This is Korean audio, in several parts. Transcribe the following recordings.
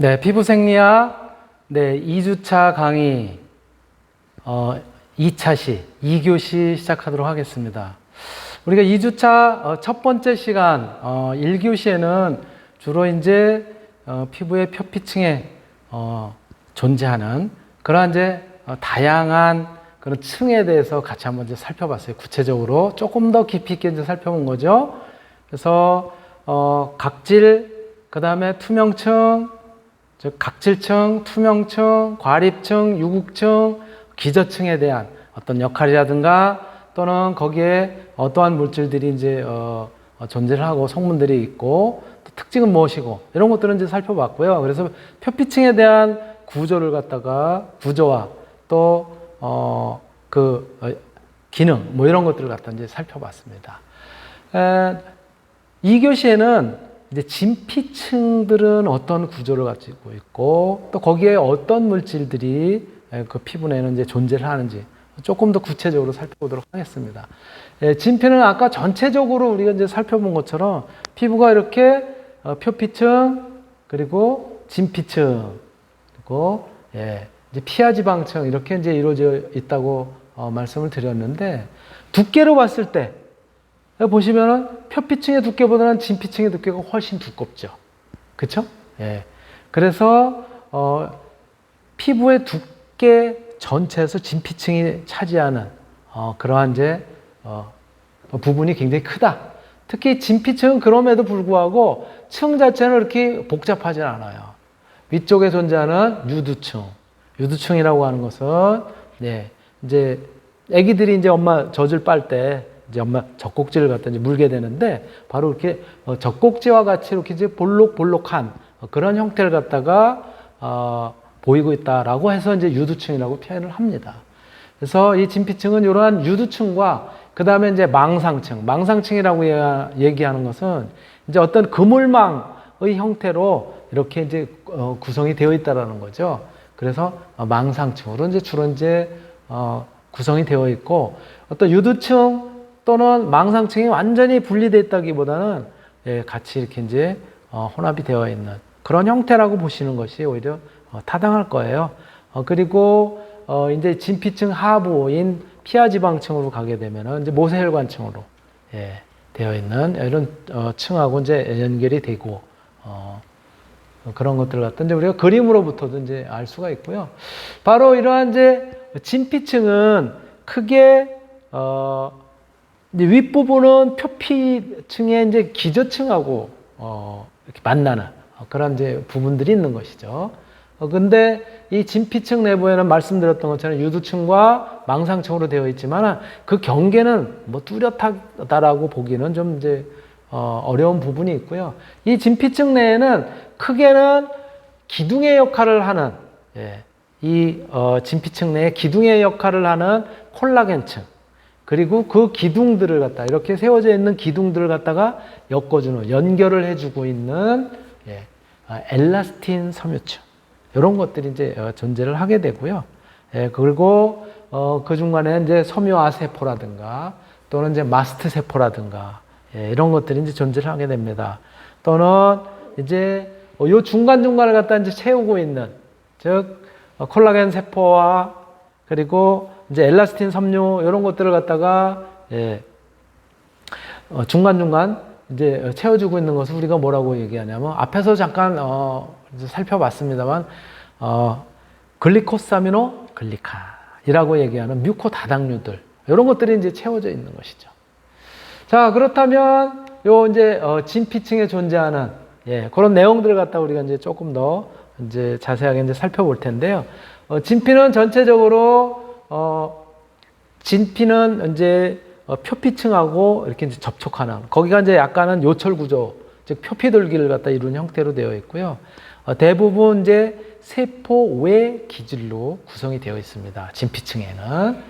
네, 피부 생리학 네, 2주차 강의 어, 2차 시, 2교시 시작하도록 하겠습니다. 우리가 2주차 어, 첫 번째 시간 어, 1교시에는 주로 이제 어, 피부의 표피층에 어, 존재하는 그러한 이제 어, 다양한 그런 층에 대해서 같이 한번 이제 살펴봤어요. 구체적으로 조금 더 깊이 있게 이제 살펴본 거죠. 그래서 어, 각질, 그 다음에 투명층, 즉 각질층, 투명층, 과립층, 유국층, 기저층에 대한 어떤 역할이라든가 또는 거기에 어떠한 물질들이 이제 어, 어, 존재를 하고 성분들이 있고 또 특징은 무엇이고 이런 것들은 이제 살펴봤고요. 그래서 표피층에 대한 구조를 갖다가 구조와 또어그 어, 기능 뭐 이런 것들을 갖다 이제 살펴봤습니다. 에, 2교시에는 이제 진피층들은 어떤 구조를 가지고 있고 또 거기에 어떤 물질들이 그 피부 내에는 이제 존재를 하는지 조금 더 구체적으로 살펴보도록 하겠습니다. 예, 진피는 아까 전체적으로 우리가 이제 살펴본 것처럼 피부가 이렇게 어, 표피층 그리고 진피층 그리고 예, 이제 피하지방층 이렇게 이제 이루어져 있다고 어, 말씀을 드렸는데 두께로 봤을 때 보시면은 표피층의 두께보다는 진피층의 두께가 훨씬 두껍죠. 그쵸? 예. 그래서, 어, 피부의 두께 전체에서 진피층이 차지하는, 어, 그러한 이제, 어, 부분이 굉장히 크다. 특히 진피층은 그럼에도 불구하고 층 자체는 그렇게 복잡하지 않아요. 위쪽에 존재하는 유두층. 유두층이라고 하는 것은, 네, 이제, 애기들이 이제 엄마 젖을 빨때 이제 엄마 젖꼭지를 갖다 이제 물게 되는데 바로 이렇게 어, 젖꼭지와 같이 이렇게 이제 볼록볼록한 어, 그런 형태를 갖다가 어, 보이고 있다라고 해서 이제 유두층이라고 표현을 합니다. 그래서 이 진피층은 이러한 유두층과 그 다음에 이제 망상층, 망상층이라고 얘기하는 것은 이제 어떤 그물망의 형태로 이렇게 이제 어, 구성이 되어 있다라는 거죠. 그래서 어, 망상층으로 이제 주로 이제 어, 구성이 되어 있고 어떤 유두층 또는 망상층이 완전히 분리되어 있다기보다는 예, 같이 이렇게 이제 어, 혼합이 되어 있는 그런 형태라고 보시는 것이 오히려 어, 타당할 거예요. 어, 그리고 어, 이제 진피층 하부인 피하 지방층으로 가게 되면은 이제 모세혈관층으로 예, 되어 있는 이런 어, 층하고 이제 연결이 되고 어, 그런 것들 같은 이제 우리가 그림으로부터도 이제 알 수가 있고요. 바로 이러한 이제 진피층은 크게 어, 이제 윗부분은 표피층의 이제 기저층하고 어, 이렇게 만나는 어, 그런 이제 부분들이 있는 것이죠. 어, 근데 이 진피층 내부에는 말씀드렸던 것처럼 유두층과 망상층으로 되어 있지만 그 경계는 뭐 뚜렷하다라고 보기는 좀 이제 어, 어려운 부분이 있고요. 이 진피층 내에는 크게는 기둥의 역할을 하는 예, 이 어, 진피층 내에 기둥의 역할을 하는 콜라겐층 그리고 그 기둥들을 갖다 이렇게 세워져 있는 기둥들을 갖다가 엮어주는 연결을 해주고 있는 예, 아, 엘라스틴 섬유층 이런 것들이 이제 어, 존재를 하게 되고요. 예, 그리고 어, 그 중간에 이제 섬유화 세포라든가 또는 이제 마스트 세포라든가 예, 이런 것들이 이제 존재를 하게 됩니다. 또는 이제 어, 요 중간 중간을 갖다 이제 채우고 있는 즉 어, 콜라겐 세포와 그리고 이제 엘라스틴 섬유 이런 것들을 갖다가 예, 어, 중간중간 이제 채워주고 있는 것을 우리가 뭐라고 얘기하냐면 앞에서 잠깐 어, 살펴봤습니다만 어, 글리코사미노 글리칸이라고 얘기하는 뮤코 다당류들 이런 것들이 이제 채워져 있는 것이죠. 자 그렇다면 요 이제 어, 진피층에 존재하는 예, 그런 내용들을 갖다 우리가 이제 조금 더 이제 자세하게 이제 살펴볼 텐데요. 어, 진피는 전체적으로 어, 진피는 이제 어, 표피층하고 이렇게 이제 접촉하는 거기가 이제 약간은 요철 구조, 즉 표피돌기를 갖다 이룬 형태로 되어 있고요. 어, 대부분 이제 세포 외 기질로 구성이 되어 있습니다. 진피층에는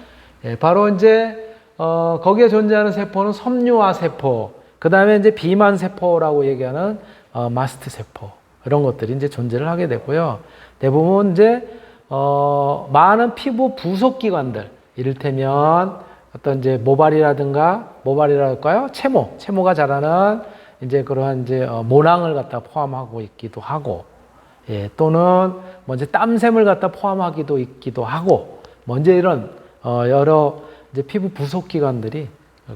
예, 바로 이제 어, 거기에 존재하는 세포는 섬유화 세포, 그 다음에 이제 비만 세포라고 얘기하는 어, 마스트 세포 이런 것들이 이제 존재를 하게 되고요. 대부분 이제 어, 많은 피부 부속 기관들, 이를테면 어떤 이제 모발이라든가 모발이랄까요? 채모, 채모가 자라는 이제 그러한 이제 어, 모낭을 갖다 포함하고 있기도 하고, 예, 또는 먼저 땀샘을 갖다 포함하기도 있기도 하고 먼저 이런 어, 여러 이제 피부 부속 기관들이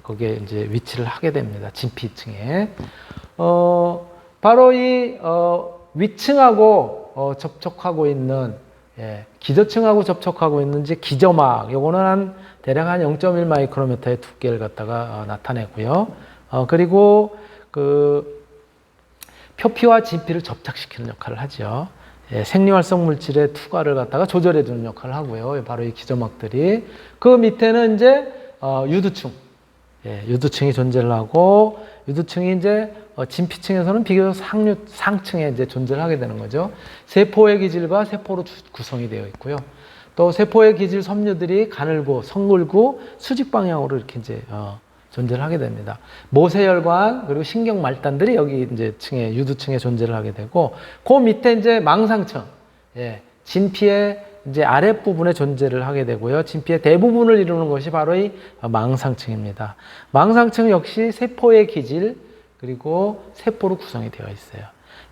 거기에 이제 위치를 하게 됩니다. 진피층에. 어, 바로 이 어, 위층하고 어, 접촉하고 있는 예, 기저층하고 접촉하고 있는 이제 기저막 요거는 한 대략 한 0.1 마이크로미터의 두께를 갖다가 어, 나타내고요. 어, 그리고 그 표피와 진피를 접착시키는 역할을 하죠. 예, 생리활성 물질의 투과를 갖다가 조절해 주는 역할을 하고요. 바로 이 기저막들이 그 밑에는 이제 어, 유두층, 예, 유두층이 존재를 하고 유두층이 이제 어, 진피층에서는 비교적 상류, 상층에 이제 존재를 하게 되는 거죠. 세포의 기질과 세포로 주- 구성이 되어 있고요. 또 세포의 기질 섬유들이 가늘고 성글고 수직 방향으로 이렇게 이제 어, 존재를 하게 됩니다. 모세혈관 그리고 신경 말단들이 여기 이제 층에 유두층에 존재를 하게 되고 그 밑에 이제 망상층, 예, 진피의 이제 아랫부분에 존재를 하게 되고요. 진피의 대부분을 이루는 것이 바로 이 망상층입니다. 망상층 역시 세포의 기질 그리고 세포로 구성이 되어 있어요.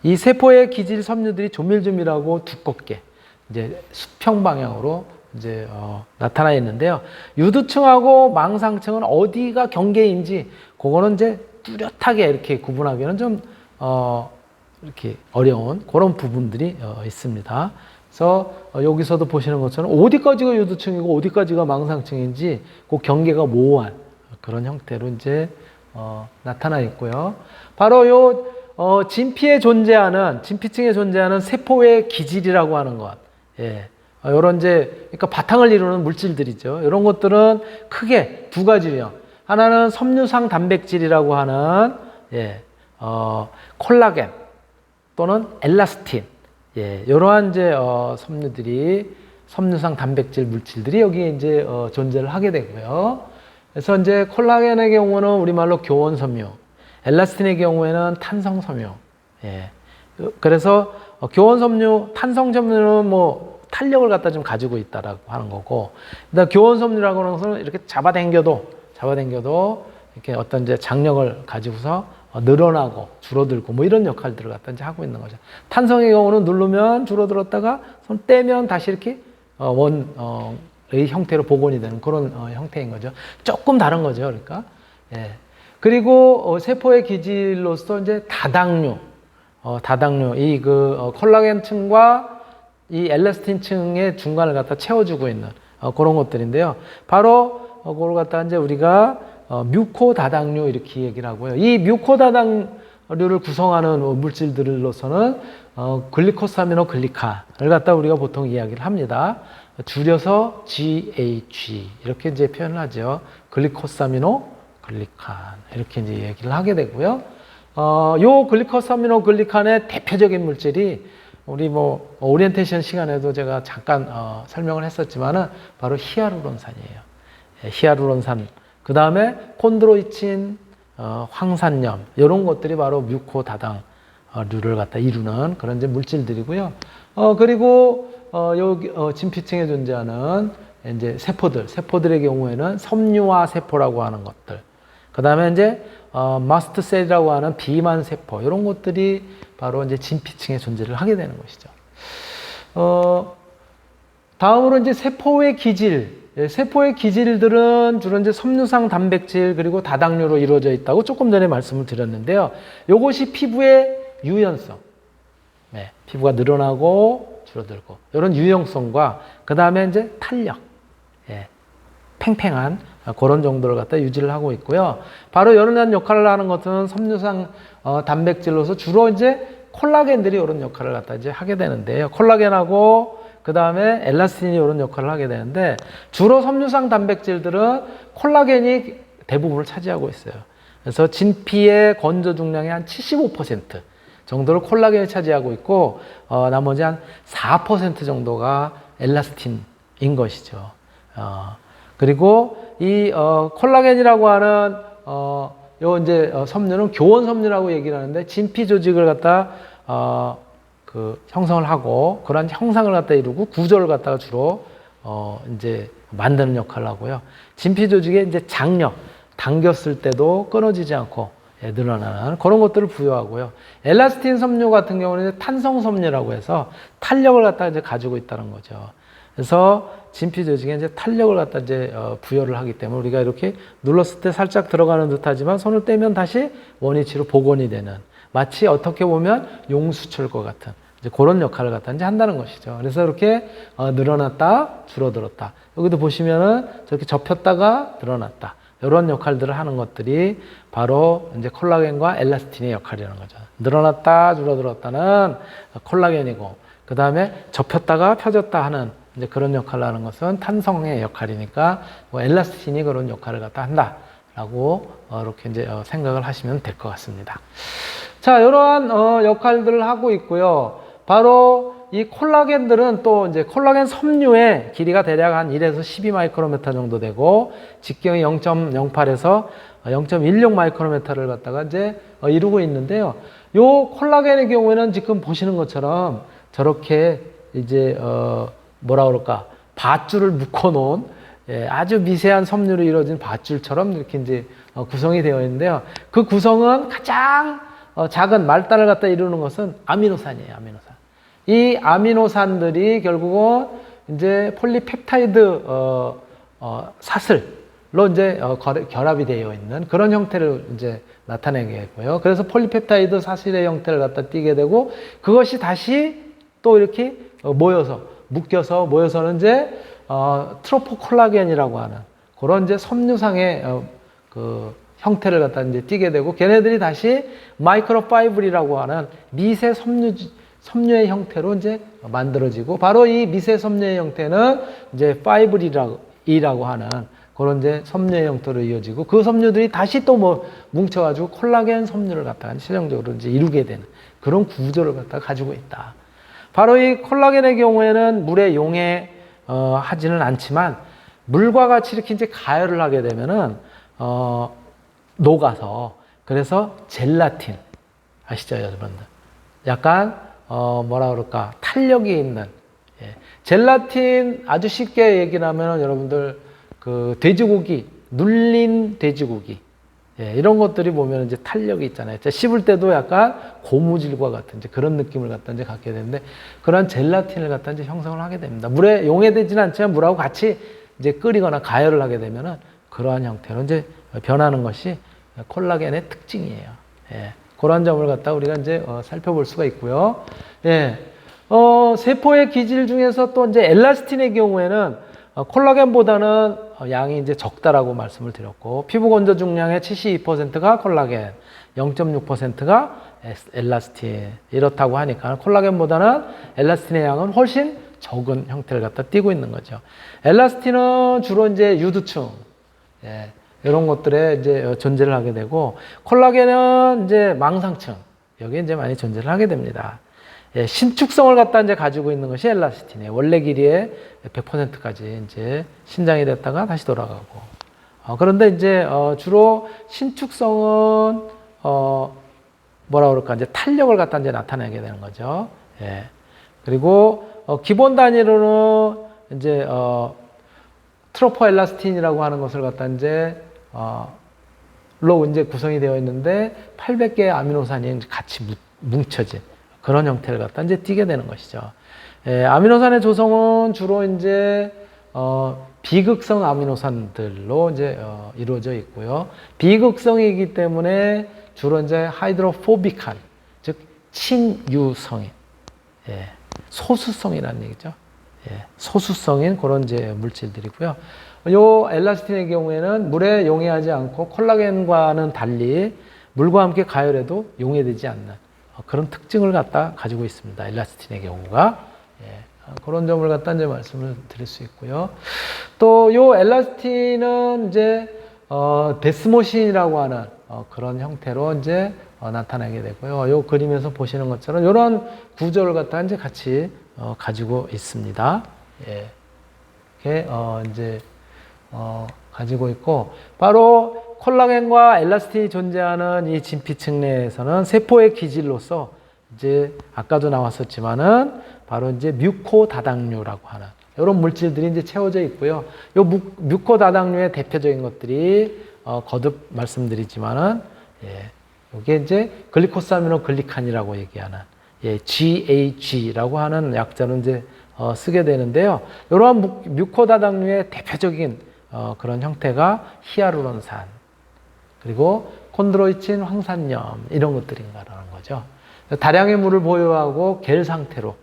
이 세포의 기질 섬유들이 조밀조밀하고 두껍게 이제 수평 방향으로 이제 어, 나타나 있는데요. 유두층하고 망상층은 어디가 경계인지 그거는 이제 뚜렷하게 이렇게 구분하기는 좀 어, 이렇게 어려운 그런 부분들이 어, 있습니다. 그래서 어, 여기서도 보시는 것처럼 어디까지가 유두층이고 어디까지가 망상층인지 그 경계가 모호한 그런 형태로 이제 어, 나타나 있고요. 바로 요 어, 진피에 존재하는 진피층에 존재하는 세포의 기질이라고 하는 것, 예, 어, 이런 이제 그러니까 바탕을 이루는 물질들이죠. 이런 것들은 크게 두 가지요. 하나는 섬유상 단백질이라고 하는 예, 어, 콜라겐 또는 엘라스틴, 예, 이러한 이제 어, 섬유들이 섬유상 단백질 물질들이 여기에 이제 어, 존재를 하게 되고요. 그래서 이제 콜라겐의 경우는 우리말로 교원 섬유, 엘라스틴의 경우에는 탄성 섬유. 예. 그래서 어, 교원 섬유, 탄성 섬유는 뭐 탄력을 갖다 좀 가지고 있다라고 하는 거고, 그다음 교원 섬유라고 하는 것은 이렇게 잡아당겨도 잡아당겨도 이렇게 어떤 이제 장력을 가지고서 어, 늘어나고 줄어들고 뭐 이런 역할들을 이제 하고 있는 거죠. 탄성의 경우는 누르면 줄어들었다가 손 떼면 다시 이렇게 어, 원 어, 의 형태로 복원이 되는 그런 어, 형태인 거죠. 조금 다른 거죠. 그러니까. 예. 그리고 어, 세포의 기질로서 이제 다당류, 어, 다당류, 이그 어, 콜라겐층과 이 엘라스틴층의 중간을 갖다 채워주고 있는 어, 그런 것들인데요. 바로 어, 그걸 갖다 이제 우리가 어, 뮤코 다당류 이렇게 얘기를 하고요. 이 뮤코 다당류를 구성하는 어, 물질들로서는 어, 글리코사미노 글리칸을 갖다 우리가 보통 이야기를 합니다. 줄여서 GAG 이렇게 이제 표현을 하죠. 글리코사미노 글리칸 이렇게 이제 얘기를 하게 되고요. 어, 요 글리코사미노 글리칸의 대표적인 물질이 우리 뭐 오리엔테이션 시간에도 제가 잠깐 어, 설명을 했었지만은 바로 히아루론산이에요. 예, 히아루론산. 그 다음에 콘드로이친, 어, 황산염 이런 것들이 바로 뮤코 다당류를 갖다 이루는 그런 이제 물질들이고요. 어, 그리고 어, 여기 어, 진피층에 존재하는 이제 세포들, 세포들의 경우에는 섬유화 세포라고 하는 것들. 그 다음에 이제 어, 마스트 셀이라고 하는 비만 세포 이런 것들이 바로 이제 진피층에 존재를 하게 되는 것이죠. 어, 다음으로 이제 세포의 기질. 예, 세포의 기질들은 주로 이제 섬유상 단백질 그리고 다당류로 이루어져 있다고 조금 전에 말씀을 드렸는데요. 이것이 피부의 유연성. 네, 피부가 늘어나고 줄어들고 이런 유연성과 그 다음에 이제 탄력. 예, 팽팽한 그런 정도를 갖다 유지를 하고 있고요. 바로 이런 역할을 하는 것은 섬유상 어, 단백질로서 주로 이제 콜라겐들이 이런 역할을 갖다 이제 하게 되는데요. 콜라겐하고 그 다음에 엘라스틴이 이런 역할을 하게 되는데 주로 섬유상 단백질들은 콜라겐이 대부분을 차지하고 있어요. 그래서 진피의 건조 중량의 한 75% 정도를 콜라겐이 차지하고 있고 어, 나머지 한 4% 정도가 엘라스틴인 것이죠. 어, 그리고 이 어, 콜라겐이라고 하는 어, 요 이제 어, 섬유는 교원 섬유라고 얘기를 하는데 진피 조직을 갖다 어, 그 형성을 하고 그런 형상을 갖다 이루고 구조를 갖다가 주로 어, 이제 만드는 역할을 하고요. 진피 조직의 이제 장력 당겼을 때도 끊어지지 않고 예, 늘어나는 그런 것들을 부여하고요. 엘라스틴 섬유 같은 경우는 탄성 섬유라고 해서 탄력을 갖다 이제 가지고 있다는 거죠. 그래서 진피 조직에 이제 탄력을 갖다 이제 어, 부여를 하기 때문에 우리가 이렇게 눌렀을 때 살짝 들어가는 듯하지만 손을 떼면 다시 원위치로 복원이 되는 마치 어떻게 보면 용수철과 같은 이제 그런 역할을 갖다 이제 한다는 것이죠. 그래서 이렇게 어, 늘어났다 줄어들었다 여기도 보시면은 저렇게 접혔다가 늘어났다 이런 역할들을 하는 것들이 바로 이제 콜라겐과 엘라스틴의 역할이라는 거죠. 늘어났다 줄어들었다는 콜라겐이고 그 다음에 접혔다가 펴졌다 하는 이제 그런 역할을 하는 것은 탄성의 역할이니까 뭐 엘라스틴이 그런 역할을 갖다 한다라고 어, 이렇게 이제 어, 생각을 하시면 될 것 같습니다. 자, 이러한 어, 역할들을 하고 있고요. 바로 이 콜라겐들은 또 이제 콜라겐 섬유의 길이가 대략 한 1에서 12 마이크로메타 정도 되고 직경이 0.08에서 0.16 마이크로메타를 갖다가 이제 어, 이루고 있는데요. 요 콜라겐의 경우에는 지금 보시는 것처럼 저렇게 이제 어 뭐라 그럴까 밧줄을 묶어 놓은 예, 아주 미세한 섬유로 이루어진 밧줄처럼 이렇게 이제 어, 구성이 되어 있는데요. 그 구성은 가장 어, 작은 말단을 갖다 이루는 것은 아미노산이에요. 아미노산. 이 아미노산들이 결국은 이제 폴리펩타이드 어, 어, 사슬로 이제 어, 결- 결합이 되어 있는 그런 형태를 이제 나타내게 되고요. 그래서 폴리펩타이드 사슬의 형태를 갖다 띠게 되고 그것이 다시 또 이렇게 어, 모여서 묶여서 모여서는 이제 어, 트로포콜라겐이라고 하는 그런 이제 섬유상의 어, 그 형태를 갖다 이제 띠게 되고 걔네들이 다시 마이크로파이블이라고 하는 미세 섬유 섬유의 형태로 이제 만들어지고 바로 이 미세 섬유의 형태는 이제 파이블이라고 이라고 하는 그런 이제 섬유의 형태로 이어지고 그 섬유들이 다시 또 뭐 뭉쳐가지고 콜라겐 섬유를 갖다가 실용적으로 이제 이루게 되는 그런 구조를 갖다가 가지고 있다. 바로 이 콜라겐의 경우에는 물에 용해 어, 하지는 않지만 물과 같이 이렇게 이제 가열을 하게 되면은 어, 녹아서 그래서 젤라틴 아시죠 여러분들? 약간 어, 뭐라 그럴까 탄력이 있는 예. 젤라틴 아주 쉽게 얘기를 하면 여러분들 그 돼지고기 눌린 돼지고기 예, 이런 것들이 보면 이제 탄력이 있잖아요. 자, 씹을 때도 약간 고무줄과 같은 이제 그런 느낌을 갖다 이제 갖게 되는데 그런 젤라틴을 갖다 이제 형성을 하게 됩니다. 물에 용해되지는 않지만 물하고 같이 이제 끓이거나 가열을 하게 되면은 그러한 형태로 이제 변하는 것이 콜라겐의 특징이에요. 예, 그런 점을 갖다 우리가 이제 어, 살펴볼 수가 있고요. 예, 어, 세포의 기질 중에서 또 이제 엘라스틴의 경우에는 어, 콜라겐보다는 어, 양이 이제 적다라고 말씀을 드렸고 피부 건조 중량의 72%가 콜라겐, 0.6%가 엘라스틴 이렇다고 하니까 콜라겐보다는 엘라스틴의 양은 훨씬 적은 형태를 갖다 띠고 있는 거죠. 엘라스틴은 주로 이제 유두층 예, 이런 것들에 이제 어, 존재를 하게 되고 콜라겐은 이제 망상층 여기에 이제 많이 존재를 하게 됩니다. 예, 신축성을 갖다 이제 가지고 있는 것이 엘라스틴이에요. 원래 길이의 100%까지 이제 신장이 됐다가 다시 돌아가고. 어, 그런데 이제 어, 주로 신축성은 어, 뭐라 그럴까 이제 탄력을 갖다 이제 나타내게 되는 거죠. 예. 그리고 어, 기본 단위로는 이제 어, 트로포엘라스틴이라고 하는 것을 갖다 이제 어, 로 이제 구성이 되어 있는데 800개의 아미노산이 같이 뭉- 뭉쳐진 그런 형태를 갖다 이제 띠게 되는 것이죠. 예, 아미노산의 조성은 주로 이제 어, 비극성 아미노산들로 이제 어, 이루어져 있고요. 비극성이기 때문에 주로 이제 하이드로포빅한 즉 친유성인 예, 소수성이라는 얘기죠. 예, 소수성인 그런 이제 물질들이고요. 요 엘라스틴의 경우에는 물에 용해하지 않고 콜라겐과는 달리 물과 함께 가열해도 용해되지 않는 어, 그런 특징을 갖다 가지고 있습니다. 엘라스틴의 경우가 예, 어, 그런 점을 갖다 이제 말씀을 드릴 수 있고요. 또 요 엘라스틴은 이제 어, 데스모신이라고 하는 어, 그런 형태로 이제 어, 나타나게 되고요. 요 그림에서 보시는 것처럼 이런 구조를 갖다 이제 같이 어, 가지고 있습니다. 예. 이렇게 어, 이제 어, 가지고 있고 바로 콜라겐과 엘라스틴이 존재하는 이 진피층 내에서는 세포의 기질로서 이제 아까도 나왔었지만은 바로 이제 뮤코 다당류라고 하는 이런 물질들이 이제 채워져 있고요. 요 뮤- 뮤코 다당류의 대표적인 것들이 어, 거듭 말씀드리지만은 예, 이게 이제 글리코사미노 글리칸이라고 얘기하는 예, GAG라고 하는 약자로 이제 어, 쓰게 되는데요. 이러한 무- 뮤코다당류의 대표적인 어, 그런 형태가 히아루론산 그리고 콘드로이친 황산염 이런 것들인가라는 거죠. 다량의 물을 보유하고 겔 상태로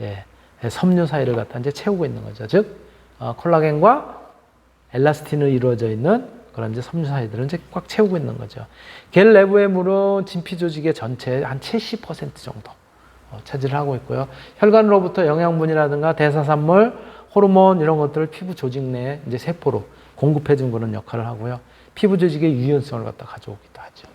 예, 섬유 사이를 갖다 이제 채우고 있는 거죠. 즉 어, 콜라겐과 엘라스틴으로 이루어져 있는 그런 이제 섬유 사이들을 이제 꽉 채우고 있는 거죠. 겔 내부의 물은 진피 조직의 전체 한 70% 정도 어, 차지를 하고 있고요. 혈관으로부터 영양분이라든가 대사산물, 호르몬 이런 것들을 피부 조직 내에 이제 세포로 공급해 준 그런 역할을 하고요. 피부 조직의 유연성을 갖다 가져오기도 하죠.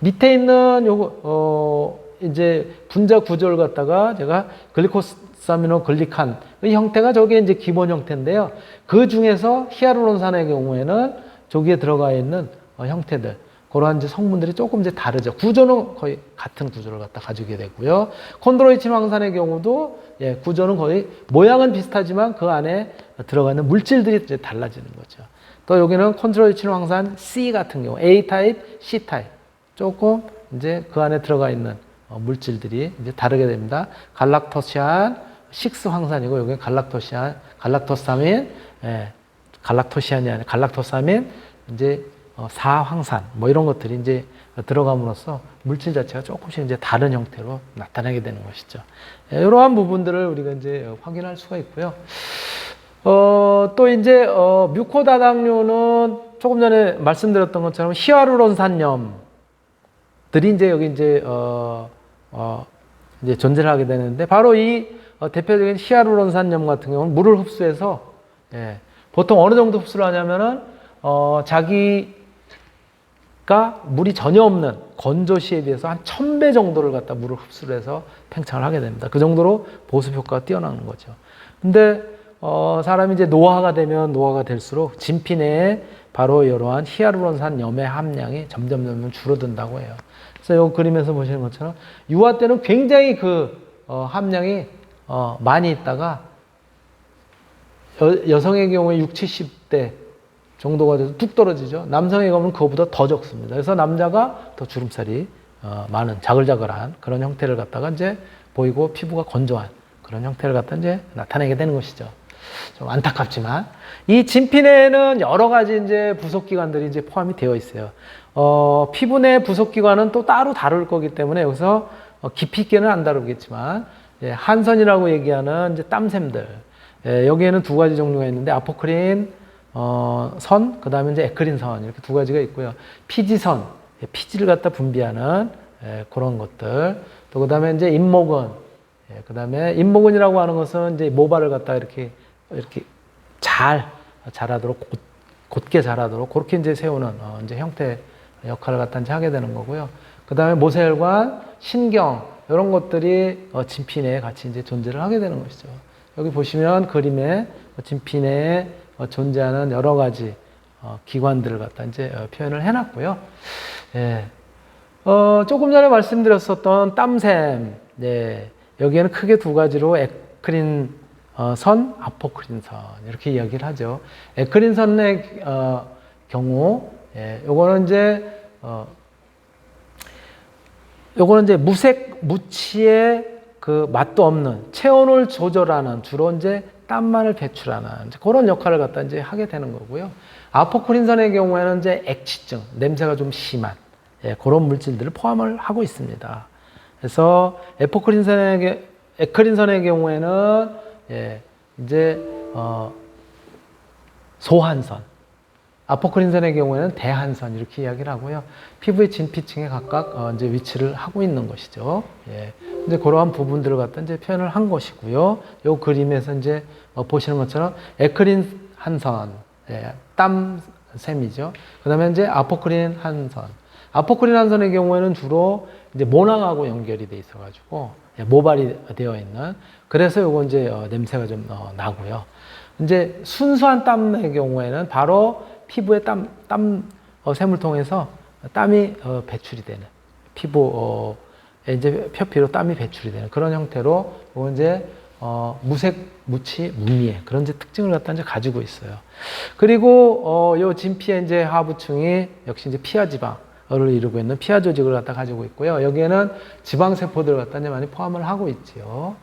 밑에 있는 요거 어 이제 분자 구조를 갖다가 제가 글리코사미노 글리칸의 형태가 저게 이제 기본 형태인데요. 그 중에서 히아루론산의 경우에는 저기에 들어가 있는 어, 형태들 그러한 이제 성분들이 조금 이제 다르죠. 구조는 거의 같은 구조를 갖다 가지게 되고요. 콘드로이친 황산의 경우도 예, 구조는 거의 모양은 비슷하지만 그 안에 들어가 있는 물질들이 이제 달라지는 거죠. 또 여기는 콘드로이친 황산 C 같은 경우 A 타입, C 타입 조금 이제 그 안에 들어가 있는 어, 물질들이 이제 다르게 됩니다. 갈락토시안 6 황산이고 여기는 갈락토시안, 갈락토사민, 예, 갈락토시안이 아니라 갈락토사민 이제 어, 4황산 뭐 이런 것들이 이제 들어감으로써 물질 자체가 조금씩 이제 다른 형태로 나타나게 되는 것이죠. 예, 이러한 부분들을 우리가 이제 확인할 수가 있고요. 어, 또 이제 어, 뮤코다당류는 조금 전에 말씀드렸던 것처럼 히아루론산염 들이 이제 여기 이제 어, 어 이제 존재를 하게 되는데 바로 이 어, 대표적인 히아루론산염 같은 경우는 물을 흡수해서 예, 보통 어느 정도 흡수를 하냐면은 어, 자기 가 물이 전혀 없는 건조시에 비해서 한 천 배 정도를 갖다 물을 흡수를 해서 팽창을 하게 됩니다. 그 정도로 보습 효과가 뛰어나는 거죠. 근데 어, 사람이 이제 노화가 되면 노화가 될수록 진피 내에 바로 이러한 히아루론산 염의 함량이 점점 점점 줄어든다고 해요. 그래서 이 그림에서 보시는 것처럼 유아 때는 굉장히 그 어, 함량이 어, 많이 있다가 여, 여성의 경우에 6, 70대 정도가 돼서 뚝 떨어지죠. 남성의 경우는 그거보다 더 적습니다. 그래서 남자가 더 주름살이 어, 많은 자글자글한 그런 형태를 갖다가 이제 보이고 피부가 건조한 그런 형태를 갖다 이제 나타내게 되는 것이죠. 좀 안타깝지만 이 진피내에는 여러 가지 이제 부속 기관들이 이제 포함이 되어 있어요. 어, 피부 내 부속 기관은 또 따로 다룰 거기 때문에 여기서 어, 깊이 있게는 안 다루겠지만 예, 한선이라고 얘기하는 이제 땀샘들 예, 여기에는 두 가지 종류가 있는데 아포크린 어, 선, 그 다음에 이제 에크린 선 이렇게 두 가지가 있고요. 피지선, 예, 피지를 갖다 분비하는 예, 그런 것들. 또 그 다음에 이제 잇목은, 예, 그 다음에 잇목은이라고 하는 것은 이제 모발을 갖다 이렇게 이렇게 잘 자라도록 곧, 곧게 자라도록 그렇게 이제 세우는 어, 이제 형태 역할을 갖다 이제 하게 되는 거고요. 그 다음에 모세혈관, 신경 이런 것들이 어, 진피 내에 같이 이제 존재를 하게 되는 것이죠. 여기 보시면 그림에 진피 내에 어, 존재하는 여러 가지 어, 기관들을 갖다 이제 어, 표현을 해놨고요. 예. 어, 조금 전에 말씀드렸었던 땀샘, 네. 여기에는 크게 두 가지로 에크린 어, 선, 아포크린 선 이렇게 이야기를 하죠. 에크린 선의 어, 경우, 예, 요거는 이제 어, 요거는 이제 무색 무치의 그 맛도 없는 체온을 조절하는 주로 이제 땀만을 배출하는 그런 역할을 갖다 이제 하게 되는 거고요. 아포크린선의 경우에는 이제 액취증, 냄새가 좀 심한 예, 그런 물질들을 포함을 하고 있습니다. 그래서 에포크린선의 게- 에크린선의 경우에는 예, 이제 어, 소한선, 아포크린선의 경우에는 대한선 이렇게 이야기를 하고요. 피부의 진피층에 각각 어, 이제 위치를 하고 있는 것이죠. 예. 이제 그러한 부분들을 갖다 이제 표현을 한 것이고요. 요 그림에서 이제 어, 보시는 것처럼 에크린 한선, 예, 땀샘이죠. 그다음에 이제 아포크린 한선. 아포크린 한선의 경우에는 주로 이제 모낭하고 연결이 돼 있어가지고 예, 모발이 되어 있는. 그래서 요거 이제 어, 냄새가 좀 어, 나고요. 이제 순수한 땀의 경우에는 바로 피부에 땀, 땀 어, 샘을 통해서 땀이 어, 배출이 되는 피부 어, 에 이제 표피로 땀이 배출이 되는 그런 형태로 이제 어, 무색, 무치, 무미의 그런 이제 특징을 갖다 이제 가지고 있어요. 그리고 어, 요 진피의 이제 하부층이 역시 이제 피하 지방. 이루고 있는 피하 조직을 갖다 가지고 있고요. 여기에는 지방 세포들을 갖다 이제 많이 포함을 하고 있지요.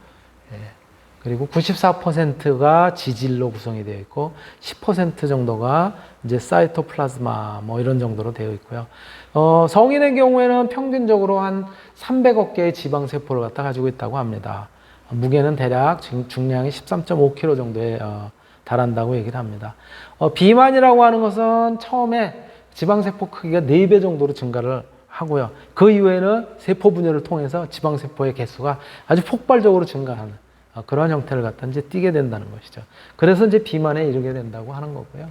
예. 그리고 94%가 지질로 구성이 되어 있고 10% 정도가 이제 사이토플라즈마 뭐 이런 정도로 되어 있고요. 어, 성인의 경우에는 평균적으로 한 300억 개의 지방 세포를 갖다 가지고 있다고 합니다. 무게는 대략 중- 중량이 13.5kg 정도에 어, 달한다고 얘기를 합니다. 어, 비만이라고 하는 것은 처음에 지방 세포 크기가 4배 정도로 증가를 하고요. 그 이후에는 세포 분열을 통해서 지방 세포의 개수가 아주 폭발적으로 증가하는 어, 그런 형태를 갖다 이제 띠게 된다는 것이죠. 그래서 이제 비만에 이르게 된다고 하는 거고요.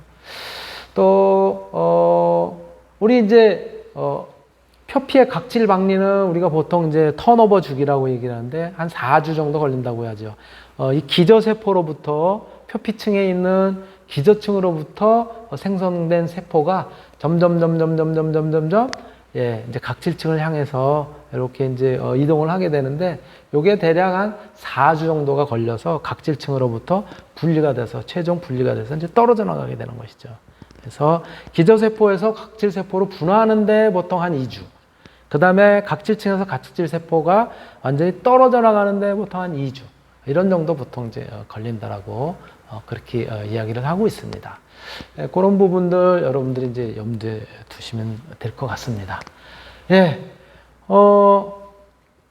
또, 어, 우리 이제, 어, 표피의 각질 박리는 우리가 보통 이제 턴오버 주기라고 얘기를 하는데 한 4주 정도 걸린다고 하죠. 어, 이 기저세포로부터 표피층에 있는 기저층으로부터 생성된 세포가 점점 점점 점점 점점 점점 예, 이제 각질층을 향해서 이렇게 이제 어, 이동을 하게 되는데 요게 대략 한 4주 정도가 걸려서 각질층으로부터 분리가 돼서 최종 분리가 돼서 이제 떨어져 나가게 되는 것이죠. 그래서 기저세포에서 각질세포로 분화하는데 보통 한 2주. 그 다음에 각질층에서 각질세포가 완전히 떨어져 나가는데 보통 한 2주. 이런 정도 보통 이제 어, 걸린다라고 어, 그렇게 어, 이야기를 하고 있습니다. 예, 그런 부분들 여러분들이 이제 염두에 두시면 될 것 같습니다. 예, 어,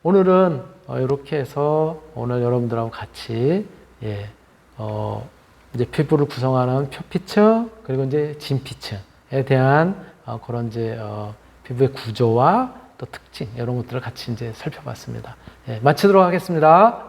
오늘은 어, 이렇게 해서 오늘 여러분들하고 같이 예, 어, 이제 피부를 구성하는 표피층 그리고 이제 진피층에 대한 어, 그런 이제 어, 피부의 구조와 또 특징 이런 것들을 같이 이제 살펴봤습니다. 예, 마치도록 하겠습니다.